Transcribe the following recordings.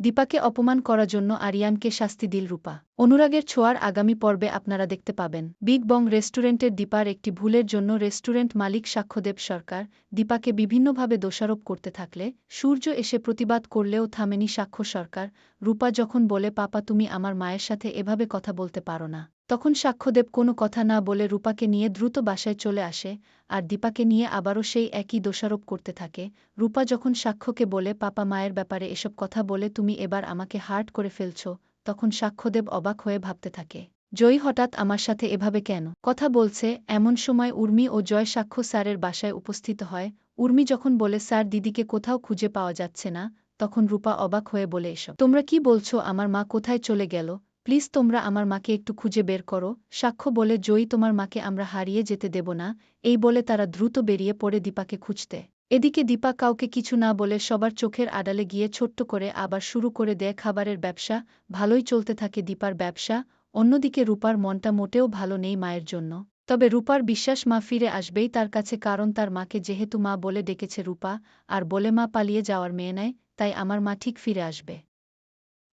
দীপাকে অপমান করার জন্য আরিয়ানকে শাস্তি দিল রূপা। অনুরাগের ছোঁয়ার আগামী পর্বে আপনারা দেখতে পাবেন। বিগ বং রেস্টুরেন্টের দীপার একটি ভুলের জন্য রেস্টুরেন্ট মালিক সাক্ষ্যদেব সরকার দীপাকে বিভিন্নভাবে দোষারোপ করতে থাকলে, সূর্য এসে প্রতিবাদ করলেও থামেনি সাক্ষ্য সরকার। রূপা যখন বলে, পাপা, তুমি আমার মায়ের সাথে এভাবে কথা বলতে পারো না। তখন সাক্ষ্যদেব কোনো কথা না বলে রূপাকে নিয়ে দ্রুত বাসায় চলে আসে, আর দীপাকে নিয়ে আবারও সেই একই দোষারোপ করতে থাকে। রূপা যখন সাক্ষ্যকে বলে, পাপা মায়ের ব্যাপারে এসব কথা বলে তুমি এবার আমাকে হার্ট করে ফেলছ, তখন সাক্ষ্যদেব অবাক হয়ে ভাবতে থাকে, জয়ী হঠাৎ আমার সাথে এভাবে কেন? কথা বলছে, এমন সময় উর্মি ও জয় সাক্ষ্য স্যারের বাসায় উপস্থিত হয়। উর্মি যখন বলে, স্যার, দিদিকে কোথাও খুঁজে পাওয়া যাচ্ছে না, তখন রূপা অবাক হয়ে বলে, এসব তোমরা কি বলছো? আমার মা কোথায় চলে গেল? প্লিজ তোমরা আমার মাকে একটু খুঁজে বের করো। সাক্ষ্য বলে, জয়ী, তোমার মাকে আমরা হারিয়ে যেতে দেব না। এই বলে তারা দ্রুত বেরিয়ে পড়ে দীপাকে খুঁজতে। এদিকে দীপা কাউকে কিছু না বলে সবার চোখের আড়ালে গিয়ে ছোট্ট করে আবার শুরু করে দেয় খাবারের ব্যবসা। ভালোই চলতে থাকে দীপার ব্যবসা। অন্যদিকে রূপার মনটা মোটেও ভালো নেই মায়ের জন্য। তবে রূপার বিশ্বাস মা ফিরে আসবেই তার কাছে, কারণ তার মাকে যেহেতু মা বলে ডেকেছে রূপা, আর বলে মা পালিয়ে যাওয়ার মেয়ে নেয় তাই আমার মা ঠিক ফিরে আসবে।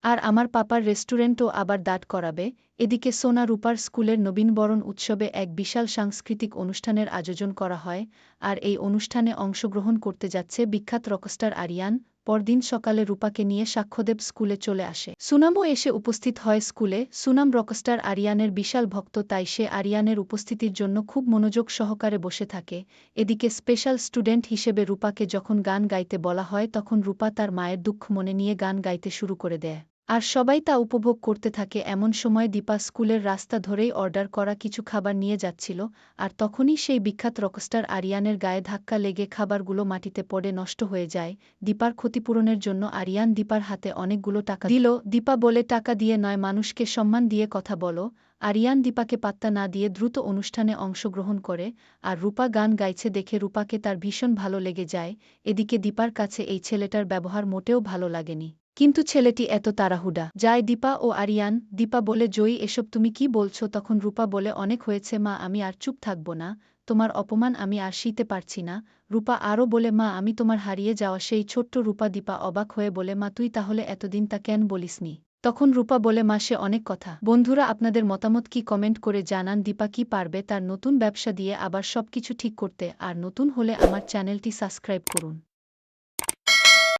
আর আমার পাপার রেস্টুরেন্টও আবার দাঁড় করাবে। এদিকে সোনা রূপার স্কুলের নবীনবরণ উৎসবে এক বিশাল সাংস্কৃতিক অনুষ্ঠানের আয়োজন করা হয় আর এই অনুষ্ঠানে অংশগ্রহণ করতে যাচ্ছে বিখ্যাত রকস্টার আরিয়ান। পরদিন সকালে রূপাকে নিয়ে সাক্ষ্যদেব স্কুলে চলে আসে। সুনামও এসে উপস্থিত হয় স্কুলে। সুনাম রকস্টার আরিয়ানের বিশাল ভক্ত তাই সে আরিয়ানের উপস্থিতির জন্য খুব মনোযোগ সহকারে বসে থাকে। এদিকে স্পেশাল স্টুডেন্ট হিসেবে রূপাকে যখন গান গাইতে বলা হয় তখন রূপা তার মায়ের দুঃখ মনে নিয়ে গান গাইতে শুরু করে দেয়। আর সবাই তা উপভোগ করতে থাকে। এমন সময় দীপা স্কুলের রাস্তা ধরেই অর্ডার করা কিছু খাবার নিয়ে যাচ্ছিল, আর তখনই সেই বিখ্যাত রকস্টার আরিয়ানের গায়ে ধাক্কা লেগে খাবারগুলো মাটিতে পড়ে নষ্ট হয়ে যায়। দীপার ক্ষতিপূরণের জন্য আরিয়ান দীপার হাতে অনেকগুলো টাকা দিল। দীপা বলে, টাকা দিয়ে নয়, মানুষকে সম্মান দিয়ে কথা বলো। আরিয়ান দীপাকে পাত্তা না দিয়ে দ্রুত অনুষ্ঠানে অংশগ্রহণ করে, আর রূপা গান গাইছে দেখে রূপাকে তার ভীষণ ভালো লেগে যায়। এদিকে দীপার কাছে এই ছেলেটার ব্যবহার মোটেও ভালো লাগেনি। কিন্তু ছেলেটি এত তাড়াহুডা। যায় দীপা ও আরিয়ান, দীপা বলে, জয়ী, এসব তুমি কি বলছো? তখন রূপা বলে, অনেক হয়েছে, মা, আমি আর চুপ থাকব না। তোমার অপমান আমি আর শিতে পারছি না। রূপা আরও বলে, মা, আমি তোমার হারিয়ে যাওয়া সেই ছোট্ট রূপা। দীপা অবাক হয়ে বলে, মা, তুই তাহলে এতদিন তা কেন বলিসনি? তখন রূপা বলে, মা, সে অনেক কথা। বন্ধুরা, আপনাদের মতামত কি কমেন্ট করে জানান। দীপা কি পারবে তার নতুন ব্যবসা দিয়ে আবার সবকিছু ঠিক করতে? আর নতুন হলে আমার চ্যানেলটি সাবস্ক্রাইব করুন।